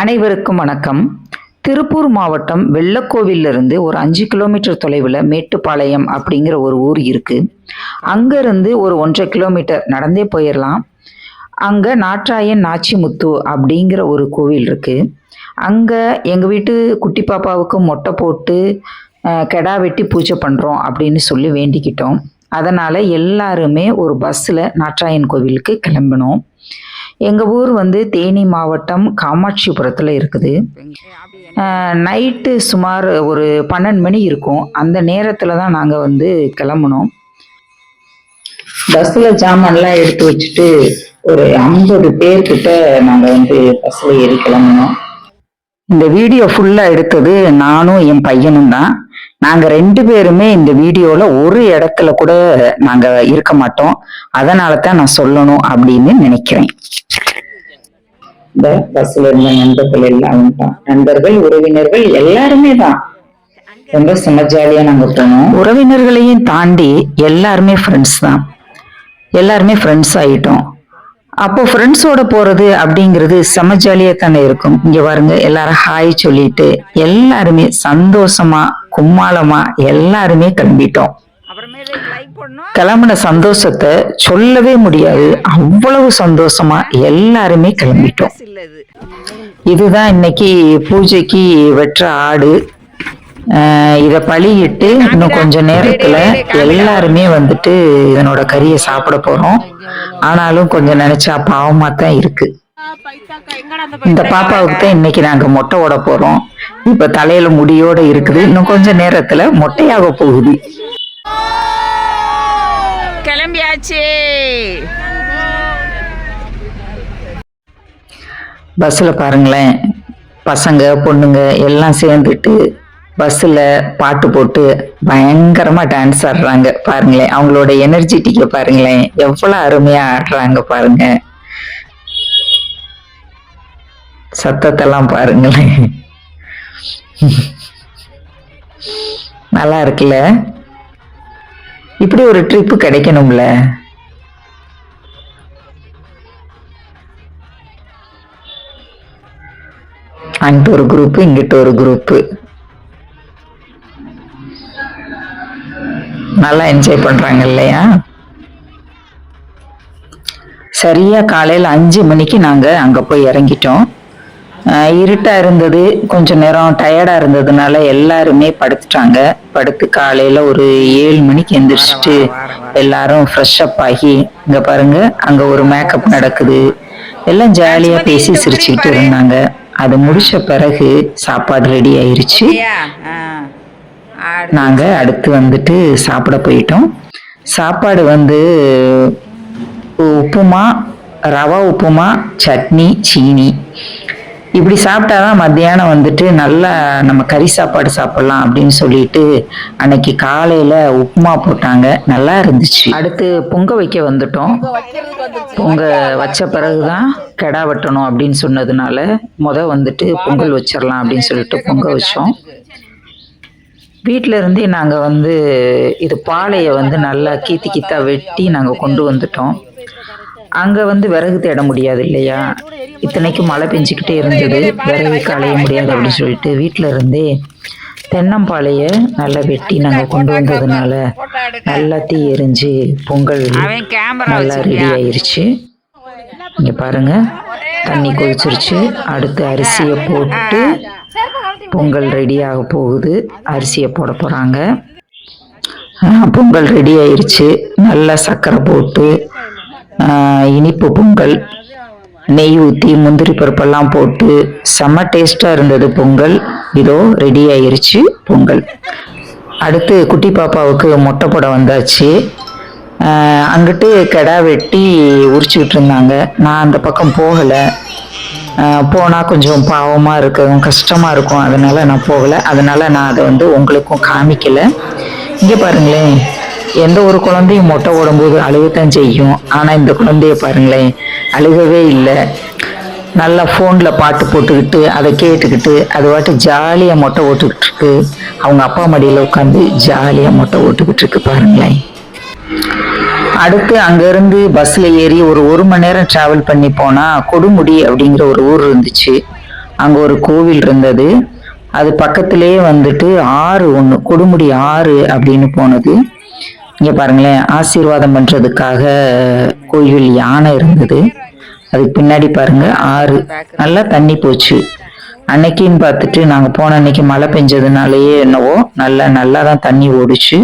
அனைவருக்கும் வணக்கம். திருப்பூர் மாவட்டம் வெள்ளக்கோவிலிருந்து ஒரு அஞ்சு கிலோமீட்டர் தொலைவில் மேட்டுப்பாளையம் அப்படிங்கிற ஒரு ஊர் இருக்குது அங்கேருந்து ஒரு ஒன்றரை கிலோமீட்டர் நடந்தே போயிடலாம் அங்கே நாட்டாயன் நாச்சிமுத்து அப்படிங்கிற ஒரு கோவில் இருக்குது அங்கே எங்கள் வீட்டு குட்டி பாப்பாவுக்கு மொட்டை போட்டு கெடா வெட்டி பூஜை பண்ணுறோம் அப்படின்னு சொல்லி வேண்டிக்கிட்டோம். அதனால் எல்லாருமே ஒரு பஸ்ஸில் நாட்டாயன் கோவிலுக்கு கிளம்பினோம். எங்கள் ஊர் வந்து தேனி மாவட்டம் காமாட்சிபுரத்தில் இருக்குது. நைட்டு சுமார் ஒரு பன்னெண்டு மணி இருக்கும். அந்த நேரத்தில் தான் நாங்கள் வந்து கிளம்புனோம். பஸ்ஸில் ஜாமான்லாம் எடுத்து வச்சுட்டு ஒரு ஐம்பது பேர்கிட்ட நாங்கள் வந்து பஸ்ஸில் ஏறி கிளம்பினோம். இந்த வீடியோ ஃபுல்லாக எடுத்தது நானும் என் பையனும் தான். நாங்கள் ரெண்டு பேருமே இந்த வீடியோவில் ஒரு இடத்துல கூட நாங்கள் இருக்க மாட்டோம். அதனால தான் நான் சொல்லணும் அப்படின்னு நினைக்கிறேன். இந்த பஸ்ல இருந்த நண்பர்கள் எல்லாம் தான். நண்பர்கள் உறவினர்கள் எல்லாருமே தான். ரொம்ப செம்ம ஜாலியா நாங்க போனோம். உறவினர்களையும் தாண்டி எல்லாருமே ஃப்ரெண்ட்ஸ் தான். எல்லாருமே ஃப்ரெண்ட்ஸ் ஆயிட்டோம். அப்போ ஃப்ரெண்ட்ஸோட போறது அப்படிங்கிறது செம ஜாலியா தானே இருக்கும். இங்க பாருங்க எல்லாரும் ஹாய் சொல்லிட்டு எல்லாருமே சந்தோஷமா கும்மாளமா எல்லாருமே கிளம்பிட்டோம். கிளம்புன சந்தோஷத்தை சொல்லவே முடியாது. அவ்வளவு சந்தோஷமா எல்லாருமே கிளம்பிட்டோம். இதுதான் இன்னைக்கு பூஜைக்கு வெற்ற ஆடு. இத பழியிட்டு இன்னும் கொஞ்ச நேரத்துல எல்லாருமே வந்துட்டு இதனோட கறியை சாப்பிட போறோம். ஆனாலும் கொஞ்சம் நினைச்சா பாவமா தான் இருக்கு. இந்த பாப்பாவுக்கு தான் இன்னைக்கு நாங்க மொட்டை ஓட போறோம். இப்ப தலையில முடியோட இருக்குது. இன்னும் கொஞ்ச நேரத்துல மொட்டையாக போகுது. கிளம்பியாச்சு. பஸ்ஸில் பாருங்களேன். பசங்க பொண்ணுங்க எல்லாம் சேர்ந்துட்டு பஸ்ஸில் பாட்டு போட்டு பயங்கரமாக டான்ஸ் ஆடுறாங்க. பாருங்களேன் அவங்களோட எனர்ஜெட்டிக்கை பாருங்களேன் எவ்வளோ அருமையாக ஆடுறாங்க பாருங்க. சத்தத்தெல்லாம் பாருங்களேன். நல்லா இருக்குல்ல? இப்படி ஒரு ட்ரிப்பு கிடைக்கணும்ல? அங்கிட்டு ஒரு குரூப்பு இங்கிட்ட ஒரு குரூப்பு நல்லா என்ஜாய் பண்றாங்க இல்லையா? சரியா காலையில் அஞ்சு மணிக்கு நாங்க அங்க போய் இறங்கிட்டோம். இருட்டாக இருட்டா இருந்தது கொஞ்ச நேரம் டயர்டா இருந்ததுனால எல்லாருமே படுத்துட்டாங்க. படுத்து காலையில ஒரு ஏழு மணிக்கு எந்திரிச்சிட்டு எல்லாரும் ஃப்ரெஷ் அப் ஆகி இங்க பாருங்க அங்க ஒரு மேக்கப் நடக்குது. எல்லாம் ஜாலியா பேசி சிரிச்சுக்கிட்டு இருந்தாங்க. அது முடிச்ச பிறகு சாப்பாடு ரெடி ஆயிருச்சு. நாங்கள் நாங்க அடுத்து வந்துட்டு சாப்பிட போயிட்டோம். சாப்பாடு வந்து உப்புமா ரவா உப்புமா சட்னி சீனி. இப்படி சாப்பிட்டாதான் மத்தியானம் வந்துட்டு நல்லா நம்ம கறி சாப்பாடு சாப்பிடலாம் அப்படின்னு சொல்லிட்டு அன்னைக்கு காலையில உப்புமா போட்டாங்க. நல்லா இருந்துச்சு. அடுத்து பொங்க வைக்க வந்துட்டோம். பொங்க வச்ச பிறகுதான் கெடா வெட்டணும் அப்படின்னு சொன்னதுனால முத வந்துட்டு பொங்கல் வச்சிடலாம் அப்படின்னு சொல்லிட்டு பொங்க வச்சோம். வீட்டில் இருந்தே நாங்கள் வந்து இது பாலையை வந்து நல்லா கீத்தி கீத்தா வெட்டி நாங்கள் கொண்டு வந்துட்டோம். அங்கே வந்து விறகு தேட முடியாது இல்லையா? இத்தனைக்கு மழை பெஞ்சிக்கிட்டே இருந்தது. விறகு களைய முடியாது அப்படின்னு சொல்லிட்டு வீட்டில் இருந்தே தென்னம்பாலையை நல்லா வெட்டி நாங்கள் கொண்டு வந்ததுனால நல்லா தீ எரிஞ்சு பொங்கல் நல்லா ரெடி ஆயிருச்சு. இங்கே பாருங்கள் தண்ணி கொதிச்சிருச்சு. அடுத்து அரிசியை போட்டு பொங்கல் ரெடியாக போகுது. அரிசியை போட போகிறாங்க பொங்கல் ரெடி ஆயிடுச்சு நல்லா சர்க்கரை போட்டு இனிப்பு பொங்கல் நெய் ஊற்றி முந்திரி பருப்பெல்லாம் போட்டு செம்ம டேஸ்ட்டாக இருந்தது பொங்கல். இதோ ரெடி ஆயிருச்சு பொங்கல். அடுத்து குட்டி பாப்பாவுக்கு மொட்டை போட வந்தாச்சு. அங்கிட்டு கெடா வெட்டி உரிச்சுக்கிட்டு இருந்தாங்க. நான் அந்த பக்கம் போகலை. போனால் கொஞ்சம் பாவமாக இருக்கும் கஷ்டமாக இருக்கும். அதனால் நான் போகலை. அதனால் நான் அதை வந்து உங்களுக்கும் காமிக்கலை. இங்கே பாருங்களேன். எந்த ஒரு குழந்தையும் மொட்டை ஓடும்போது அழுகத்தான் செய்யும். ஆனால் இந்த குழந்தைய பாருங்களேன். அழுகவே இல்லை. நல்லா ஃபோனில் பாட்டு போட்டுக்கிட்டு அதை கேட்டுக்கிட்டு அது வாட்டு ஜாலியாக மொட்டை ஓட்டுக்கிட்டு இருக்கு. அவங்க அப்பா மடியில் உட்காந்து ஜாலியாக மொட்டை ஓட்டுக்கிட்டு இருக்கு பாருங்களேன். அடுத்து அங்கேருந்து பஸ்ஸில் ஏறி ஒரு ஒரு மணி நேரம் ட்ராவல் பண்ணி போனால் கொடுமுடி அப்படிங்கிற ஒரு ஊர் இருந்துச்சு. அங்கே ஒரு கோவில் இருந்தது. அது பக்கத்திலேயே வந்துட்டு ஆறு ஒன்று கொடுமுடி ஆறு அப்படின்னு போனது. இங்கே பாருங்களேன் ஆசீர்வாதம் பண்ணுறதுக்காக கோயில் யானை இருந்தது. அதுக்கு பின்னாடி பாருங்க ஆறு. நல்லா தண்ணி போச்சு. அன்னைக்குன்னு பார்த்துட்டு நாங்கள் போன அன்னைக்கு மழை பெஞ்சதுனாலயே என்னவோ நல்லா நல்லா தான் தண்ணி ஓடுச்சு.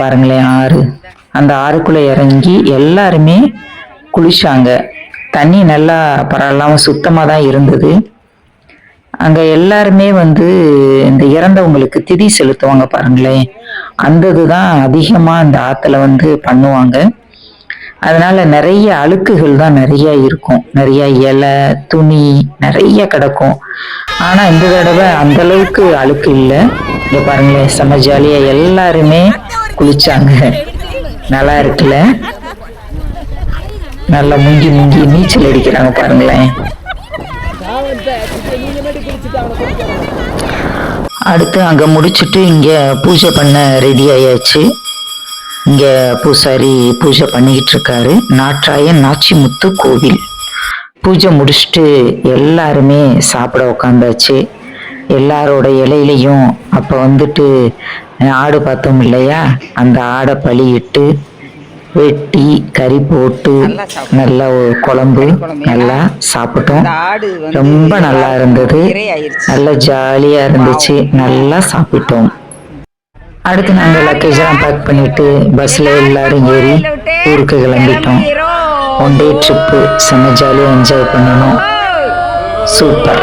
பாருங்களேன் ஆறு. அந்த ஆறுக்குள்ள இறங்கி எல்லாருமே குளிச்சாங்க. தண்ணி நல்லா பரவாயில்லாம சுத்தமாக தான் இருந்தது. அங்கே எல்லாருமே வந்து இந்த இறந்தவங்களுக்கு திதி செலுத்துவாங்க பாருங்களேன். அந்த இதுதான் அதிகமாக அந்த ஆற்றுல வந்து பண்ணுவாங்க. அதனால நிறைய அழுக்குகள் தான் நிறைய இருக்கும். நிறைய இலை துணி நிறைய கிடக்கும். ஆனால் இந்த தடவை அந்த அளவுக்கு அழுக்கு இல்லை. இங்கே பாருங்களேன் செம்ம ஜாலியாக எல்லாருமே குளிச்சாங்க. நல்லா இருக்குல்ல? நல்லா முங்கி முங்கி நீச்சல் அடிக்கிறாங்க பாருங்களேன். அடுத்து அங்கே முடிச்சுட்டு இங்கே பூஜை பண்ண ரெடி ஆயாச்சு. இங்கே பூசாரி பூஜை பண்ணிக்கிட்டு இருக்காரு. நாற்றாயன் நாச்சிமுத்து கோவில். பூஜை முடிச்சுட்டு எல்லாருமே சாப்பிட உக்காந்தாச்சு. எல்லாரோட இலையிலையும் அப்போ வந்துட்டு ஆடு பார்த்தோம் இல்லையா? அந்த ஆடை பலியிட்டு வெட்டி கறி போட்டு நல்லா ஒரு குழம்பு நல்லா சாப்பிட்டோம். ரொம்ப நல்லா இருந்தது. நல்லா ஜாலியா இருந்துச்சு. நல்லா சாப்பிட்டோம். அடுத்து நாங்க லக்கேஜ் எல்லாம் பேக் பண்ணிட்டு பஸ்ல எல்லாரும் ஏறி ஊருக்கு கிளம்பிட்டோம். ஒன் டே ட்ரிப்பு செம்ம ஜாலியா என்ஜாய் பண்ணணும். சூப்பர்